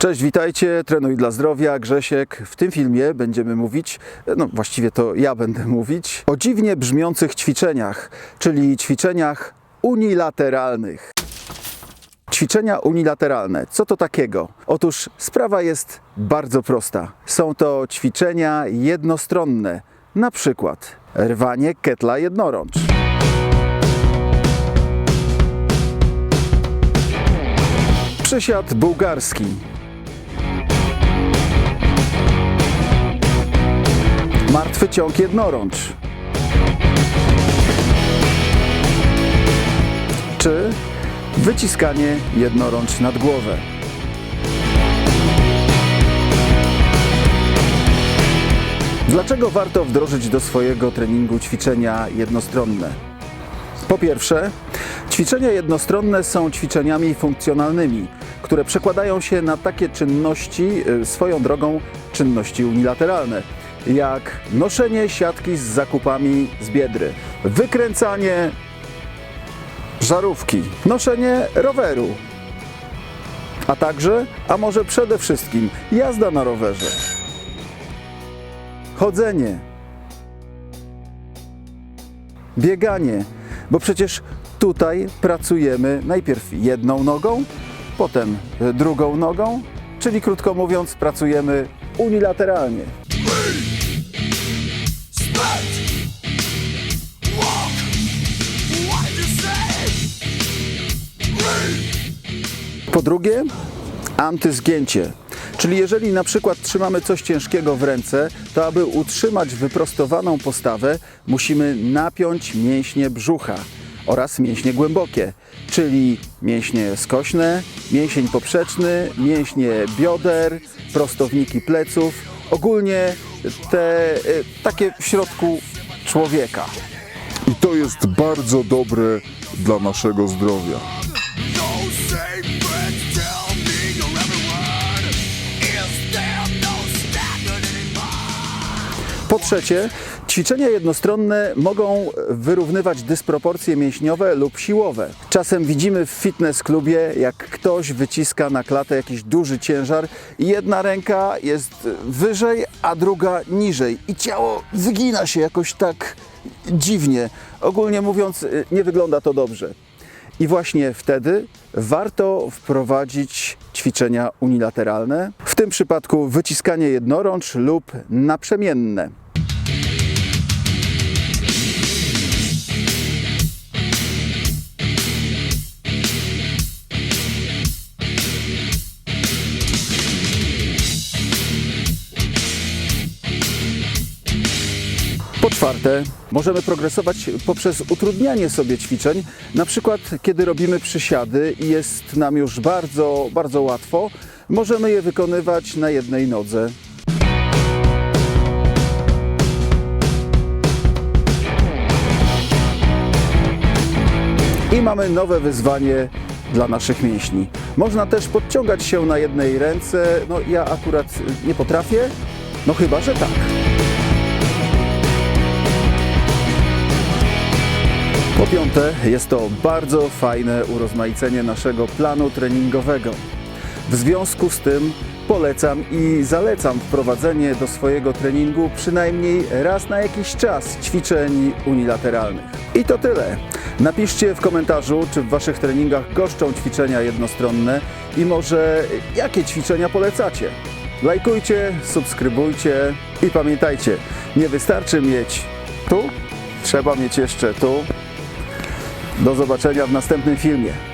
Cześć, witajcie, Trenuj dla Zdrowia, Grzesiek. W tym filmie będziemy mówić, no właściwie to ja będę mówić, o dziwnie brzmiących ćwiczeniach, czyli ćwiczeniach unilateralnych. Ćwiczenia unilateralne. Co to takiego? Otóż sprawa jest bardzo prosta. Są to ćwiczenia jednostronne. Na przykład rwanie ketla jednorącz. Przysiad bułgarski. Martwy ciąg jednorącz. Czy wyciskanie jednorącz nad głowę. Dlaczego warto wdrożyć do swojego treningu ćwiczenia jednostronne? Po pierwsze, ćwiczenia jednostronne są ćwiczeniami funkcjonalnymi, które przekładają się na takie czynności, y, swoją drogą czynności unilateralne, jak noszenie siatki z zakupami z biedry, wykręcanie żarówki, noszenie roweru, a także, a może przede wszystkim, jazda na rowerze, chodzenie, bieganie, bo przecież tutaj pracujemy najpierw jedną nogą, potem drugą nogą, czyli krótko mówiąc, pracujemy unilateralnie. Po drugie, antyzgięcie. Czyli jeżeli na przykład trzymamy coś ciężkiego w ręce, to aby utrzymać wyprostowaną postawę, musimy napiąć mięśnie brzucha oraz mięśnie głębokie, czyli mięśnie skośne, mięsień poprzeczny, mięśnie bioder, prostowniki pleców, ogólnie te e, takie w środku człowieka. I to jest bardzo dobre dla naszego zdrowia. Po trzecie, ćwiczenia jednostronne mogą wyrównywać dysproporcje mięśniowe lub siłowe. Czasem widzimy w fitness klubie, jak ktoś wyciska na klatę jakiś duży ciężar i jedna ręka jest wyżej, a druga niżej i ciało wygina się jakoś tak dziwnie. Ogólnie mówiąc, nie wygląda to dobrze. I właśnie wtedy warto wprowadzić ćwiczenia unilateralne, tym przypadku wyciskanie jednorącz lub naprzemienne. Po czwarte, możemy progresować poprzez utrudnianie sobie ćwiczeń. Na przykład, kiedy robimy przysiady i jest nam już bardzo, bardzo łatwo, możemy je wykonywać na jednej nodze. I mamy nowe wyzwanie dla naszych mięśni. Można też podciągać się na jednej ręce. No ja akurat nie potrafię, no chyba, że tak. Po piąte, jest to bardzo fajne urozmaicenie naszego planu treningowego. W związku z tym polecam i zalecam wprowadzenie do swojego treningu przynajmniej raz na jakiś czas ćwiczeń unilateralnych. I to tyle. Napiszcie w komentarzu, czy w Waszych treningach goszczą ćwiczenia jednostronne i może jakie ćwiczenia polecacie. Lajkujcie, subskrybujcie i pamiętajcie, nie wystarczy mieć tu, trzeba mieć jeszcze tu. Do zobaczenia w następnym filmie.